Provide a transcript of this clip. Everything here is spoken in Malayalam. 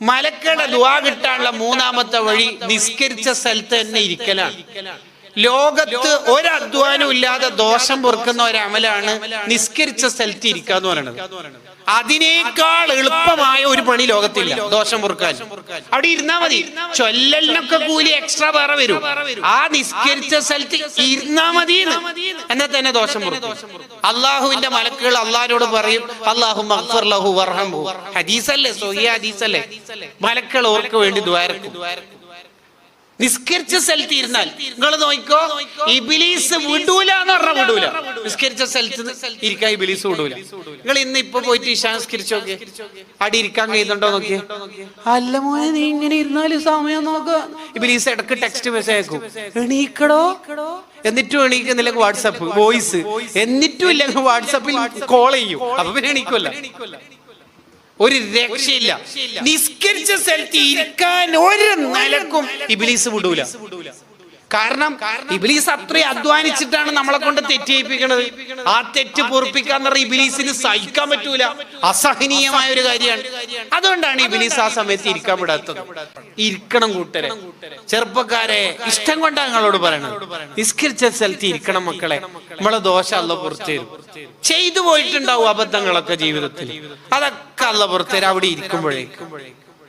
മലക്കളുടെ ദുവാ കിട്ടാനുള്ള മൂന്നാമത്തെ വഴി നിസ്കരിച്ച സ്ഥലത്ത് തന്നെ ഇരിക്കലാണ്. ലോകത്ത് ഒരു അധ്വാനം ഇല്ലാതെ ദോഷം പൊറുക്കുന്ന ഒരമലാണ് നിസ്കരിച്ച സ്ഥലത്ത് ഇരിക്കുക എന്ന് പറയുന്നത്. അതിനേക്കാൾ എളുപ്പമായ ഒരു പണി ലോകത്തില്ല. ദോഷം പൊറുക്കാൻ. അവിടെ ഇരുന്നാ മതി. ചൊല്ലലിനൊക്കെ കൂലി എക്സ്ട്രാ വേറെ വരും. ആ നിസ്കരിച്ച സ്ഥലത്ത് ഇരുന്നാ മതി എന്നാ തന്നെ ദോഷം പൊറുക്കും. അള്ളാഹുവിന്റെ മലക്കുകൾ അള്ളാഹിനോട് പറയും അള്ളാഹു ഹദീസല്ലേ? സൊഹിയ ഹദീസല്ലേ? മലക്കൾ ഓർക്ക് വേണ്ടി ദ്വാരക്കും. നിസ്കരിച്ച സ്ഥലത്ത് ഇരുന്നാൽ. നിങ്ങൾ നോക്കോ ഇബിലീസ് വിടൂല എന്ന് പറഞ്ഞാൽ വിടൂല നിസ്കരിച്ച സ്ഥലത്ത് ഇരിക്കാൻ ഇബിലീസ് വിടൂല. നിങ്ങൾ ഇന്ന് ഇപ്പൊ പോയിട്ട് ഇഷാ നിസ്കരിച്ചു നോക്കി. അടി ഇരിക്കാൻ കഴിയുന്നുണ്ടോ നോക്കിയേ അല്ല മോനെ നീ ഇങ്ങനെ ഇരുന്നാൽ സമയം നോക്ക. ഇബിലീസ് ഇടയ്ക്ക് ടെക്സ്റ്റ് മെസ്സേജ് അയക്കും. എണീക്കടോ. എന്നിട്ടും എണീക്കുന്നില്ല വാട്സപ്പ് വോയിസ്. എന്നിട്ടും ഇല്ലെങ്കിൽ വാട്സപ്പിൽ കോൾ ചെയ്യും. അപ്പൊ പിന്നെ എണീക്കുമല്ല ഒരു രക്ഷയില്ല. നിസ്കരിച്ച സ്ഥലത്ത് ഇരിക്കാൻ ഒരു നിലക്കും ഇബിലീസ് വിടൂല. കാരണം ഇബിലീസ് അത്രയും അധ്വാനിച്ചിട്ടാണ് നമ്മളെ കൊണ്ട് തെറ്റിയിപ്പിക്കുന്നത് ആ തെറ്റ് പൊറപ്പിക്കാൻ പറഞ്ഞ ഇബിലീസിന് സഹിക്കാൻ പറ്റൂല. അസഹനീയമായ ഒരു കാര്യമാണ്. അതുകൊണ്ടാണ് ഇബിലീസ് ആ സമയത്ത് ഇരിക്കാൻ വിടാത്തത്. ഇരിക്കണം കൂട്ടരെ. ചെറുപ്പക്കാരെ ഇഷ്ടം കൊണ്ടാണ് നിങ്ങളോട് പറയണത്. നിസ്കരിച്ച സ്ഥലത്ത് ഇരിക്കണം മക്കളെ. നമ്മളെ ദോഷം അല്ല പുറത്തു ചെയ്തു പോയിട്ടുണ്ടാവും അബദ്ധങ്ങളൊക്കെ ജീവിതത്തിൽ. അതൊക്കെ അല്ല പുറത്തേരും അവിടെ ഇരിക്കുമ്പോഴേക്കും